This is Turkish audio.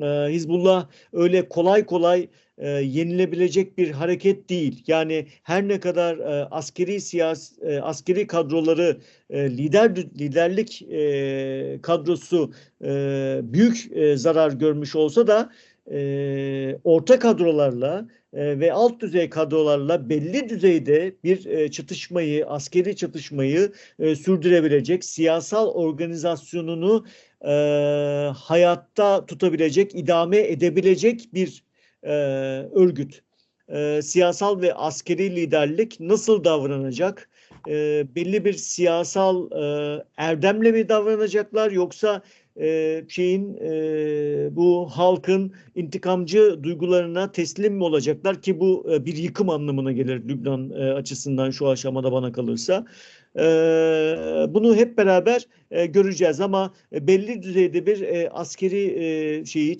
Ee, Hizbullah öyle kolay kolay e, yenilebilecek bir hareket değil. Yani her ne kadar e, askeri siyas e, askeri kadroları e, lider liderlik e, kadrosu e, büyük e, zarar görmüş olsa da e, orta kadrolarla e, ve alt düzey kadrolarla belli düzeyde bir e, çatışmayı, askeri çatışmayı e, sürdürebilecek, siyasal organizasyonunu e, hayatta tutabilecek, idame edebilecek bir e, örgüt. E, siyasal ve askeri liderlik nasıl davranacak? E, belli bir siyasal e, erdemle mi davranacaklar yoksa e, şeyin e, bu halkın intikamcı duygularına teslim mi olacaklar ki bu e, bir yıkım anlamına gelir Lübnan e, açısından şu aşamada bana kalırsa. Bunu hep beraber göreceğiz ama belli düzeyde bir askeri şeyi